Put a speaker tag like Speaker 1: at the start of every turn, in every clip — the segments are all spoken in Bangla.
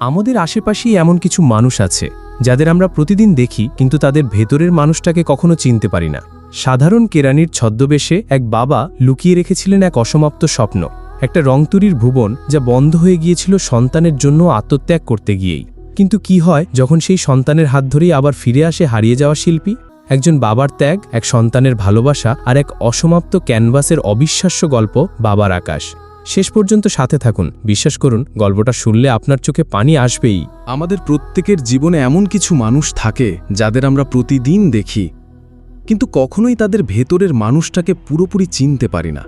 Speaker 1: আমাদের আশেপাশেই এমন কিছু মানুষ আছে, যাদের আমরা প্রতিদিন দেখি, কিন্তু তাদের ভেতরের মানুষটাকে কখনো চিনতে পারি না। সাধারণ কেরানির ছদ্মবেশে এক বাবা লুকিয়ে রেখেছিলেন এক অসমাপ্ত স্বপ্ন, একটা রংতুরির ভুবন যা বন্ধ হয়ে গিয়েছিল সন্তানের জন্য আত্মত্যাগ করতে গিয়েই। কিন্তু কি হয় যখন সেই সন্তানের হাত ধরেই আবার ফিরে আসে হারিয়ে যাওয়া শিল্পী? একজন বাবার ত্যাগ, এক সন্তানের ভালোবাসা আর এক অসমাপ্ত ক্যানভাসের অবিশ্বাস্য গল্প বাবার আকাশ। শেষ পর্যন্ত সাথে থাকুন। বিশ্বাস করুন, গল্পটা শুনলে আপনার চোখে পানি আসবেই।
Speaker 2: আমাদের প্রত্যেকের জীবনে এমন কিছু মানুষ থাকে, যাদের আমরা প্রতিদিন দেখি। কিন্তু কখনোই তাদের ভেতরের মানুষটাকে পুরোপুরি চিনতে পারি না।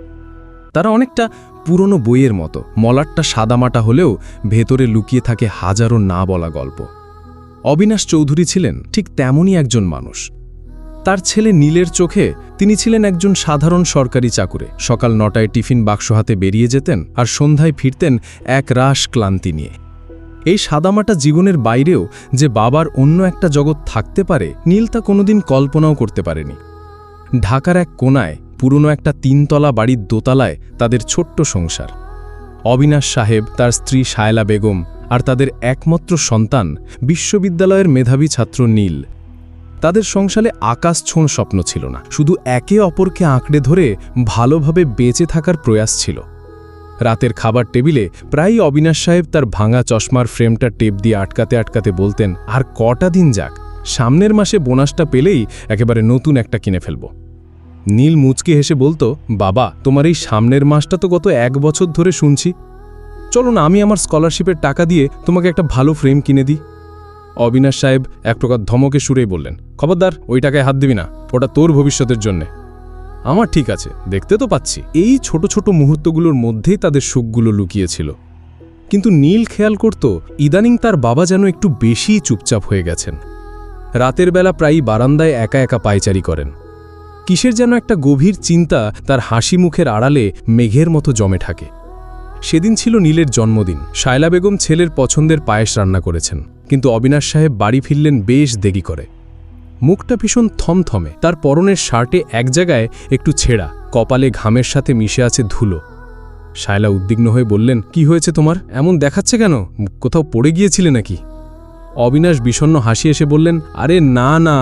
Speaker 2: তারা অনেকটা পুরনো বইয়ের মতো, মলাটটা সাদামাটা হলেও ভেতরে লুকিয়ে থাকে হাজারো না বলা গল্প। অবিনাশ চৌধুরী ছিলেন ঠিক তেমনই একজন মানুষ। তার ছেলে নীলের চোখে তিনি ছিলেন একজন সাধারণ সরকারি চাকুরে। সকাল নটায় টিফিন বাক্স হাতে বেরিয়ে যেতেন আর সন্ধ্যায় ফিরতেন এক রাস ক্লান্তি নিয়ে। এই সাদামাটা জীবনের বাইরেও যে বাবার অন্য একটা জগৎ থাকতে পারে, নীল তা কোনোদিন কল্পনাও করতে পারেনি। ঢাকার এক কোনায়, পুরনো একটা তিনতলা বাড়ির দোতলায় তাদের ছোট্ট সংসার। অবিনাশ সাহেব, তার স্ত্রী শায়লা বেগম আর তাদের একমাত্র সন্তান বিশ্ববিদ্যালয়ের মেধাবী ছাত্র নীল। তাদের সংসারে আকাশ ছোঁড় স্বপ্ন ছিল না। শুধু একে অপরকে আঁকড়ে ধরে ভালোভাবে বেঁচে থাকার প্রয়াস ছিল। রাতের খাবার টেবিলে প্রায়ই অবিনাশ সাহেব তার ভাঙা চশমার ফ্রেমটা টেপ দিয়ে আটকাতে আটকাতে বলতেন, আর কটা দিন যাক, সামনের মাসে বোনাসটা পেলেই একেবারে নতুন একটা কিনে ফেলব। নীল মুচকে হেসে বলতো, বাবা, তোমার এই সামনের মাসটা তো গত এক বছর ধরে শুনছি। চলো না, আমি আমার স্কলারশিপের টাকা দিয়ে তোমাকে একটা ভালো ফ্রেম কিনে দিই। অবিনাশ সাহেব এক প্রকার ধমকে সুরেই বললেন, খবরদার ওই টাকায় হাত দিবি না, ওটা তোর ভবিষ্যতের জন্যে। আমার ঠিক আছে, দেখতে তো পাচ্ছি। এই ছোট ছোট মুহূর্তগুলোর মধ্যেই তাদের সুখগুলো লুকিয়েছিল। কিন্তু নীল খেয়াল করত, ইদানিং তার বাবা যেন একটু বেশিই চুপচাপ হয়ে গেছেন। রাতের বেলা প্রায়ই বারান্দায় একা একা পায়চারি করেন। কিসের যেন একটা গভীর চিন্তা তার হাসি মুখের আড়ালে মেঘের মতো জমে থাকে। সেদিন ছিল নীলের জন্মদিন। শায়লা বেগম ছেলের পছন্দের পায়েস রান্না করেছেন। কিন্তু অবিনাশ সাহেব বাড়ি ফিরলেন বেশ দেরি করে। মুখটা ভীষণ থমথমে, তার পরনের শার্টে এক জায়গায় একটু ছেঁড়া, কপালে ঘামের সাথে মিশে আছে ধুলো। শায়লা উদ্বিগ্ন হয়ে বললেন, কি হয়েছে তোমার? এমন দেখাচ্ছে কেন? কোথাও পড়ে গিয়েছিলে নাকি? অবিনাশ বিষণ্ণ হাসি এসে বললেন, আরে না না,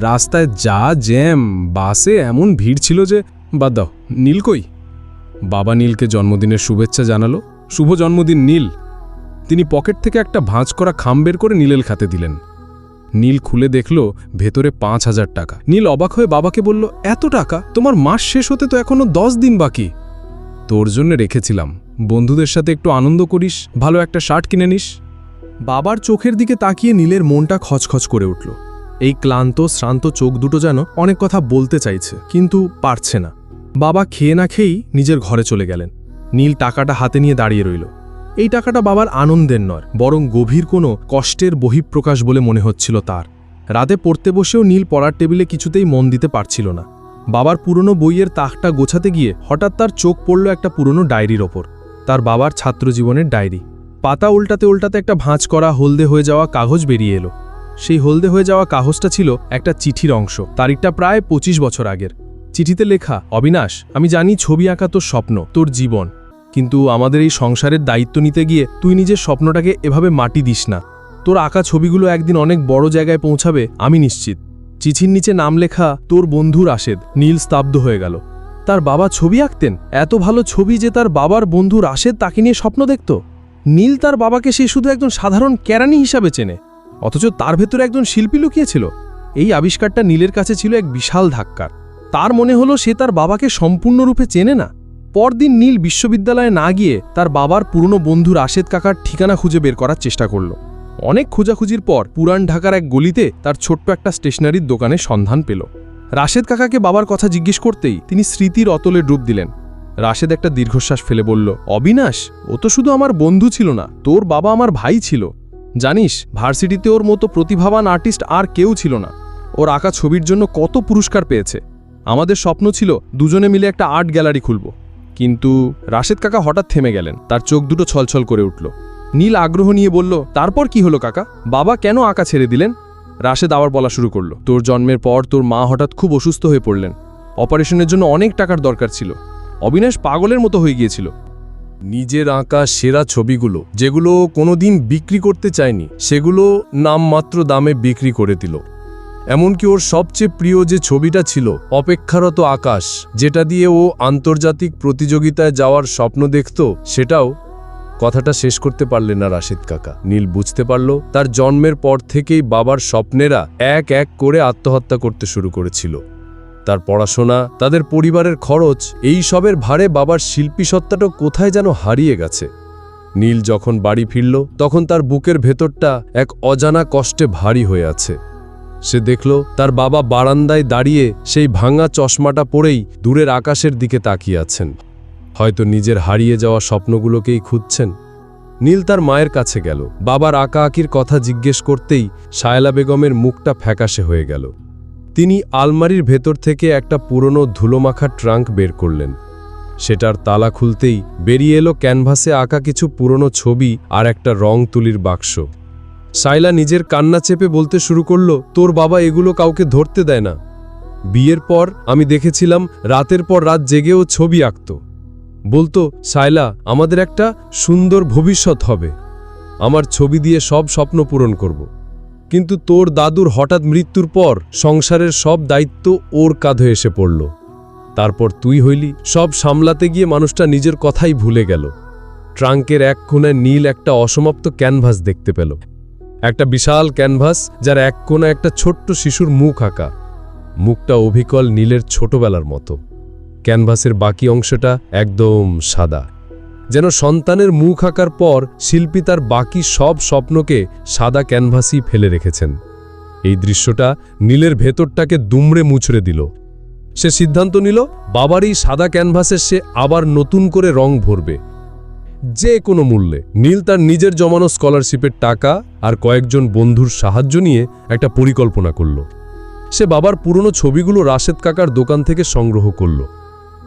Speaker 2: রাস্তায় যা জ্যাম, বাসে এমন ভিড় ছিল যে, বাদ দাও, নীল কই? বাবা নীলকে জন্মদিনের শুভেচ্ছা জানালো। শুভ জন্মদিন, নীল। তিনি পকেট থেকে একটা ভাঁজ করা খাম বের করে নীলের খাতে দিলেন। নীল খুলে দেখল ভেতরে পাঁচ হাজার টাকা। নীল অবাক হয়ে বাবাকে বলল, এত টাকা? তোমার মাস শেষ হতে তো এখনও দশ দিন বাকি। তোর জন্য রেখেছিলাম। বন্ধুদের সাথে একটু আনন্দ করিস, ভালো একটা শার্ট কিনে নিস। বাবার চোখের দিকে তাকিয়ে নীলের মনটা খচখচ করে উঠল। এই ক্লান্ত, শ্রান্ত চোখ দুটো যেন অনেক কথা বলতে চাইছে, কিন্তু পারছে না। বাবা খেয়ে না খেয়েই নিজের ঘরে চলে গেলেন। নীল টাকাটা হাতে নিয়ে দাঁড়িয়ে রইল। এই টাকাটা বাবার আনন্দের নয়, বরং গভীর কোনো কষ্টের বহিঃপ্রকাশ বলে মনে হচ্ছিল তার। রাতে পড়তে বসেও নীল পড়ার টেবিলে কিছুতেই মন দিতে পারছিল না। বাবার পুরনো বইয়ের তাকটা গোছাতে গিয়ে হঠাৎ তার চোখ পড়ল একটা পুরনো ডায়েরির ওপর। তার বাবার ছাত্রজীবনের ডায়েরি। পাতা উল্টাতে উল্টাতে একটা ভাঁজ করা হলদে হয়ে যাওয়া কাগজ বেরিয়ে এলো। সেই হলদে হয়ে যাওয়া কাগজটা ছিল একটা চিঠির অংশ। তারিখটা প্রায় ২৫ বছর আগের। চিঠিতে লেখা, অবিনাশ, আমি জানি ছবি আঁকা তোর স্বপ্ন, তোর জীবন। কিন্তু আমাদের এই সংসারের দায়িত্ব নিতে গিয়ে তুই নিজের স্বপ্নটাকে এভাবে মাটি দিস না। তোর আঁকা ছবিগুলো একদিন অনেক বড় জায়গায় পৌঁছাবে, আমি নিশ্চিত। চিঠির নিচে নাম লেখা তোর বন্ধু রাশেদ, নীল স্তাব্ধ হয়ে গেল। তার বাবা ছবি আঁকতেন? এত ভালো ছবি যে তার বাবার বন্ধু রাশেদ তাকে নিয়ে স্বপ্ন দেখত? নীল তার বাবাকে সে শুধু একজন সাধারণ কেরানি হিসাবে চেনে, অথচ তার ভেতরে একজন শিল্পী লুকিয়েছিল। এই আবিষ্কারটা নীলের কাছে ছিল এক বিশাল ধাক্কার তার মনে হলো সে তার বাবাকে সম্পূর্ণরূপে চেনে না। পরদিন নীল বিশ্ববিদ্যালয়ে না গিয়ে তার বাবার পুরনো বন্ধু রাশেদ কাকার ঠিকানা খুঁজে বের করার চেষ্টা করল। অনেক খোঁজাখুঁজির পর পুরান ঢাকার এক গলিতে তার ছোট্ট একটা স্টেশনারির দোকানে সন্ধান পেল। রাশেদ কাকাকে বাবার কথা জিজ্ঞেস করতেই তিনি স্মৃতির অতলে ডুব দিলেন। রাশেদ একটা দীর্ঘশ্বাস ফেলে বলল, অবিনাশ, ও তো শুধু আমার বন্ধু ছিল না, তোর বাবা আমার ভাই ছিল। জানিস, ভার্সিটিতে ওর মতো প্রতিভাবান আর্টিস্ট আর কেউ ছিল না। ওর আঁকা ছবির জন্য কত পুরস্কার পেয়েছে। আমাদের স্বপ্ন ছিল দুজনে মিলে একটা আর্ট গ্যালারি খুলব। কিন্তু রাশেদ কাকা হঠাৎ থেমে গেলেন। তার চোখ দুটো ছলছল করে উঠল। নীল আগ্রহ নিয়ে বলল, তারপর কি হলো কাকা? বাবা কেন আঁকা ছেড়ে দিলেন? রাশেদ আবার বলা শুরু করল, তোর জন্মের পর তোর মা হঠাৎ খুব অসুস্থ হয়ে পড়লেন। অপারেশনের জন্য অনেক টাকার দরকার ছিল। অবিনাশ পাগলের মতো হয়ে গিয়েছিল।
Speaker 3: নিজের আঁকা সেরা ছবিগুলো, যেগুলো কোনোদিন বিক্রি করতে চায়নি, সেগুলো নামমাত্র দামে বিক্রি করে দিল। এমনকি ওর সবচেয়ে প্রিয় যে ছবিটা ছিল, অপেক্ষারত আকাশ, যেটা দিয়ে ও আন্তর্জাতিক প্রতিযোগিতায় যাওয়ার স্বপ্ন দেখত, সেটাও কথাটা শেষ করতে পারলেন না রাশিদ কাকা। নীল বুঝতে পারল, তার জন্মের পর থেকেই বাবার স্বপ্নেরা এক এক করে আত্মহত্যা করতে শুরু করেছিল। তার পড়াশোনা, তাদের পরিবারের খরচ, এই সবের ভারে বাবার শিল্পী সত্তাটা কোথায় যেন হারিয়ে গেছে। নীল যখন বাড়ি ফিরল, তখন তার বুকের ভেতরটা এক অজানা কষ্টে ভারী হয়ে আছে। সে দেখল তার বাবা বারান্দায় দাঁড়িয়ে সেই ভাঙা চশমাটা পরেই দূরের আকাশের দিকে তাকিয়ে আছেন। হয়তো নিজের হারিয়ে যাওয়া স্বপ্নগুলোকেই খুঁজছেন। নীল তার মায়ের কাছে গেল। বাবার আঁকা আঁকির কথা জিজ্ঞেস করতেই শায়লা বেগমের মুখটা ফ্যাকাশে হয়ে গেল। তিনি আলমারির ভেতর থেকে একটা পুরনো ধুলোমাখা ট্রাঙ্ক বের করলেন। সেটার তালা খুলতেই বেরিয়ে এলো ক্যানভাসে আঁকা কিছু পুরনো ছবি আর একটা রং তুলির বাক্স। সাইলা নিজের কান্না চেপে বলতে শুরু করল, তোর বাবা এগুলো কাউকে ধরতে দেয় না। বিয়ের পর আমি দেখেছিলাম, রাতের পর রাত জেগেও ছবি আঁকত। বলতো, সাইলা, আমাদের একটা সুন্দর ভবিষ্যৎ হবে। আমার ছবি দিয়ে সব স্বপ্ন পূরণ করব। কিন্তু তোর দাদুর হঠাৎ মৃত্যুর পর সংসারের সব দায়িত্ব ওর কাঁধে এসে পড়ল। তারপর তুই হইলি, সব সামলাতে গিয়ে মানুষটা নিজের কথাই ভুলে গেল। ট্রাঙ্কের এক কোণায় নীল একটা অসমাপ্ত ক্যানভাস দেখতে পেল। একটা বিশাল ক্যানভাস যার এক কোণায় একটা ছোট্ট শিশুর মুখ আঁকা। মুখটা অভিকল নীলের ছোটবেলার মতো। ক্যানভাসের বাকি অংশটা একদম সাদা। যেন সন্তানের মুখ আঁকার পর শিল্পী তার বাকি সব স্বপ্নকে সাদা ক্যানভাসই ফেলে রেখেছেন। এই দৃশ্যটা নীলের ভেতরটাকে দুমড়ে মুছড়ে দিল। সে সিদ্ধান্ত নিল, বাবারই সাদা ক্যানভাসে সে আবার নতুন করে রং ভরবে। যে কোনো মূল্যে। নীল তার নিজের জমানো স্কলারশিপের টাকা আর কয়েকজন বন্ধুর সাহায্য নিয়ে একটা পরিকল্পনা করল। সে বাবার পুরনো ছবিগুলো রাশেদ কাকার দোকান থেকে সংগ্রহ করল।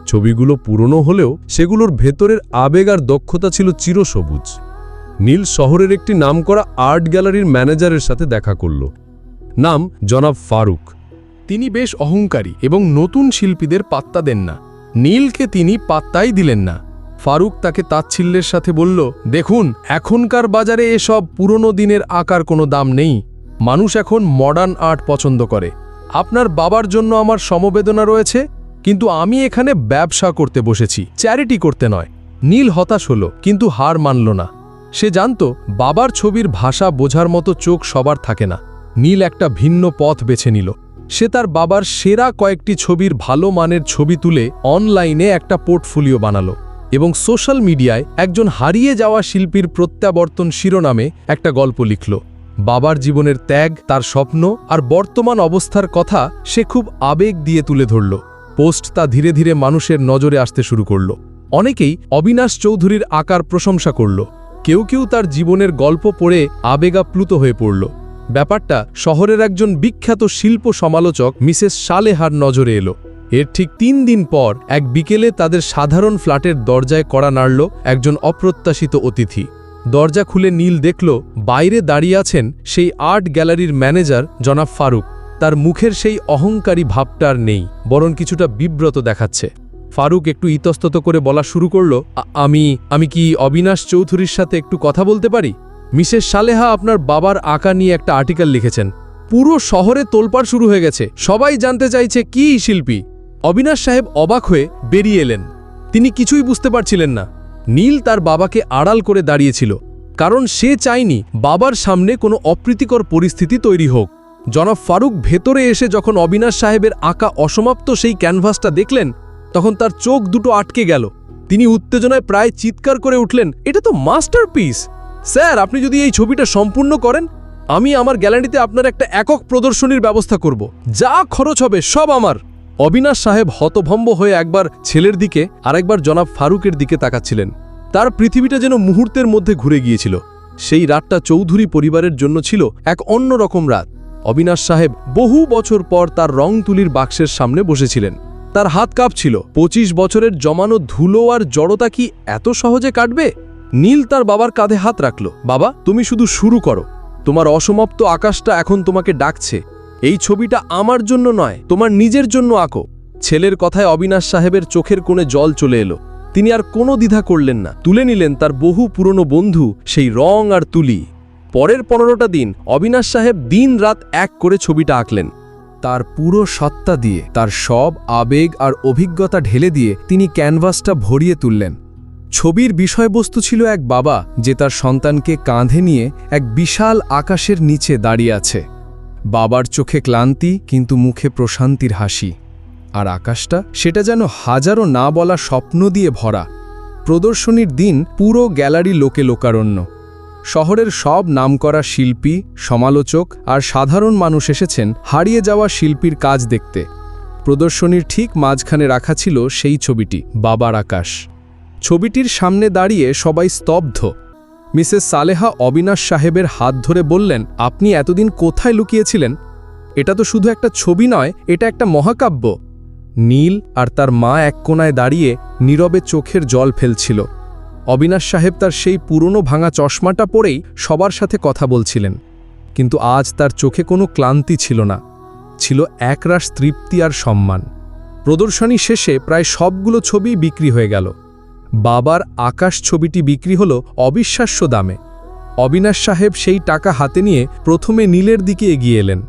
Speaker 3: ছবিগুলো পুরনো হলেও সেগুলোর ভেতরের আবেগ আর দক্ষতা ছিল চিরসবুজ। নীল শহরের একটি নামকরা আর্ট গ্যালারির ম্যানেজারের সাথে দেখা করল। নাম জনাব ফারুক।
Speaker 2: তিনি বেশ অহংকারী এবং নতুন শিল্পীদের পাত্তা দেন না। নীলকে তিনি পাত্তাই দিলেন না। ফারুক তাকে তাচ্ছিল্যের সাথে বলল, দেখুন, এখনকার বাজারে এসব পুরনো দিনের আকার কোনো দাম নেই। মানুষ এখন মডার্ন আর্ট পছন্দ করে। আপনার বাবার জন্য আমার সমবেদনা রয়েছে, কিন্তু আমি এখানে ব্যবসা করতে বসেছি চ্যারিটি করতে নয়। নীল হতাশ হলো, কিন্তু হার মানল না। সে জানত, বাবার ছবির ভাষা বোঝার মতো চোখ সবার থাকে না। নীল একটা ভিন্ন পথ বেছে নিল। সে তার বাবার সেরা কয়েকটি ছবির ভালো মানের ছবি তুলে অনলাইনে একটা পোর্টফোলিও বানালো। এবং সোশ্যাল মিডিয়ায় একজন হারিয়ে যাওয়া শিল্পীর প্রত্যাবর্তন শিরোনামে একটা গল্প লিখল। বাবার জীবনের ত্যাগ, তার স্বপ্ন আর বর্তমান অবস্থার কথা সে খুব আবেগ দিয়ে তুলে ধরল। পোস্ট তা ধীরে ধীরে মানুষের নজরে আসতে শুরু করল। অনেকেই অবিনাশ চৌধুরীর আকার প্রশংসা করল। কেউ কেউ তার জীবনের গল্প পড়ে আবেগাপ্লুত হয়ে পড়ল। ব্যাপারটা শহরের একজন বিখ্যাত শিল্প সমালোচক মিসেস সালেহার নজরে এলো। এর ঠিক তিন দিন পর এক বিকেলে তাদের সাধারণ ফ্ল্যাটের দরজায় কড়া নাড়ল একজন অপ্রত্যাশিত অতিথি। দরজা খুলে নীল দেখল বাইরে দাঁড়িয়ে আছেন সেই আর্ট গ্যালারির ম্যানেজার জনাব ফারুক। তার মুখের সেই অহংকারী ভাবটা আর নেই, বরং কিছুটা বিব্রত দেখাচ্ছে। ফারুক একটু ইতস্তত করে বলা শুরু করল আমি আমি কি অবিনাশ চৌধুরীর সাথে একটু কথা বলতে পারি? মিসেস সালেহা আপনার বাবার আঁকা নিয়ে একটা আর্টিকেল লিখেছেন। পুরো শহরে তোলপাড় শুরু হয়ে গেছে। সবাই জানতে চাইছে কি শিল্পী। অবিনাশ সাহেব অবাক হয়ে বেরিয়ে এলেন। তিনি কিছুই বুঝতে পারছিলেন না। নীল তার বাবাকে আড়াল করে দাঁড়িয়েছিল, কারণ সে চায়নি বাবার সামনে কোনো অপ্রীতিকর পরিস্থিতি তৈরি হোক। জনাব ফারুক ভেতরে এসে যখন অবিনাশ সাহেবের আঁকা অসমাপ্ত সেই ক্যানভাসটা দেখলেন, তখন তার চোখ দুটো আটকে গেল। তিনি উত্তেজনায় প্রায় চিৎকার করে উঠলেন, এটা তো মাস্টারপিস! স্যার, আপনি যদি এই ছবিটা সম্পূর্ণ করেন, আমি আমার গ্যালারিতে আপনার একটা একক প্রদর্শনীর ব্যবস্থা করব। যা খরচ হবে সব আমার! অবিনাশ সাহেব হতভম্ব হয়ে একবার ছেলের দিকে, আরেকবার জনাব ফারুকের দিকে তাকাচ্ছিলেন। তার পৃথিবীটা যেন মুহূর্তের মধ্যে ঘুরে গিয়েছিল। সেই রাতটা চৌধুরী পরিবারের জন্য ছিল এক অন্যরকম রাত। অবিনাশ সাহেব বহু বছর পর তার রং তুলির বাক্সের সামনে বসেছিলেন। তার হাত কাঁপছিল। পঁচিশ বছরের জমানো ধুলো আর জড়তা কি এত সহজে কাটবে? নীল তার বাবার কাঁধে হাত রাখল। বাবা, তুমি শুধু শুরু করো। তোমার অসমাপ্ত আকাশটা এখন তোমাকে ডাকছে। এই ছবিটা আমার জন্য নয়, তোমার নিজের জন্য আঁকো। ছেলের কথায় অবিনাশ সাহেবের চোখের কোণে জল চলে এলো।
Speaker 3: তিনি আর কোনো দ্বিধা করলেন না। তুলে নিলেন তার বহু পুরনো বন্ধু, সেই রং আর তুলি। পরের পনেরোটা দিন অবিনাশ সাহেব দিন রাত এক করে ছবিটা আঁকলেন।
Speaker 2: তার পুরো সত্তা দিয়ে, তার সব আবেগ আর অভিজ্ঞতা ঢেলে দিয়ে তিনি ক্যানভাসটা ভরিয়ে তুললেন। ছবির বিষয়বস্তু ছিল এক বাবা, যে তার সন্তানকে কাঁধে নিয়ে এক বিশাল আকাশের নিচে দাঁড়িয়ে আছে। বাবার চোখে ক্লান্তি, কিন্তু মুখে প্রশান্তির হাসি। আর আকাশটা, সেটা যেন হাজারো না বলা স্বপ্ন দিয়ে ভরা। প্রদর্শনীর দিন পুরো গ্যালারি লোকে লোকারণ্য। শহরের সব নামকরা শিল্পী, সমালোচক আর সাধারণ মানুষ এসেছেন হারিয়ে যাওয়া শিল্পীর কাজ দেখতে। প্রদর্শনীর ঠিক মাঝখানে রাখা ছিল সেই ছবিটি, বাবার আকাশ। ছবিটির সামনে দাঁড়িয়ে সবাই স্তব্ধ। মিসেস সালেহা অবিনাশ সাহেবের হাত ধরে বললেন, আপনি এতদিন কোথায় লুকিয়েছিলেন? এটা তো শুধু একটা ছবি নয়, এটা একটা মহাকাব্য। নীল আর তার মা এক কোনায় দাঁড়িয়ে নীরবে চোখের জল ফেলছিল। অবিনাশ সাহেব তার সেই পুরনো ভাঙা চশমাটা পরেই সবার সাথে কথা বলছিলেন। কিন্তু আজ তার চোখে কোনো ক্লান্তি ছিল না। ছিল একরাশ তৃপ্তি আর সম্মান। প্রদর্শনী শেষে প্রায় সবগুলো ছবি বিক্রি হয়ে গেল। বাবার আকাশ ছবিটি বিক্রি হলো অবিশ্বাস্য দামে। অবিনাশ সাহেব সেই টাকা হাতে নিয়ে প্রথমে নীলের দিকে এগিয়ে এলেন।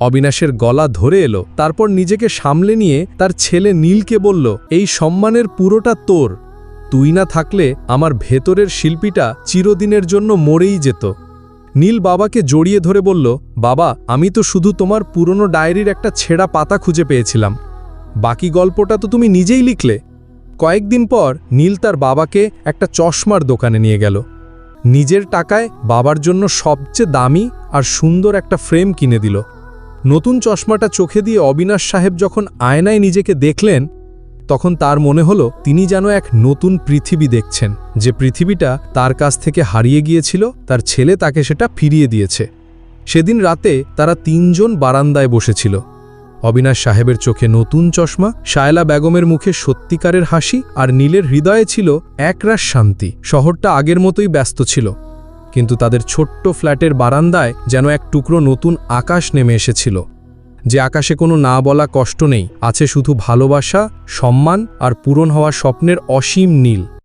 Speaker 2: অবিনাশের গলা ধরে এলো, তারপর নিজেকে সামলে নিয়ে তার ছেলে নীলকে বলল, এই সম্মানের পুরোটা তোর। তুই না থাকলে আমার ভেতরের শিল্পীটা চিরদিনের জন্য মরেই যেত। নীল বাবাকে জড়িয়ে ধরে বলল, বাবা, আমি তো শুধু তোমার পুরনো ডায়েরির একটা ছেঁড়া পাতা খুঁজে পেয়েছিলাম। বাকি গল্পটা তো তুমি নিজেই লিখলে। কয়েকদিন পর নীল তার বাবাকে একটা চশমার দোকানে নিয়ে গেল। নিজের টাকায় বাবার জন্য সবচেয়ে দামি আর সুন্দর একটা ফ্রেম কিনে দিল। নতুন চশমাটা চোখে দিয়ে অবিনাশ সাহেব যখন আয়নায় নিজেকে দেখলেন, তখন তার মনে হলো তিনি যেন এক নতুন পৃথিবী দেখছেন, যে পৃথিবীটা তার কাছ থেকে হারিয়ে গিয়েছিল, তার ছেলে তাকে সেটা ফিরিয়ে দিয়েছে। সেদিন রাতে তারা তিনজন বারান্দায় বসেছিল। অবিনাশ সাহেবের চোখে নতুন চশমা, শায়লা বেগমের মুখে সত্যিকারের হাসি আর নীলের হৃদয়ে ছিল একরাশ শান্তি। শহরটা আগের মতোই ব্যস্ত ছিল। কিন্তু তাদের ছোট্ট ফ্ল্যাটের বারান্দায় যেন এক টুকরো নতুন আকাশ নেমে এসেছিল। যে আকাশে কোনো না বলা কষ্ট নেই, আছে শুধু ভালোবাসা, সম্মান আর পূরণ হওয়া স্বপ্নের অসীম নীল।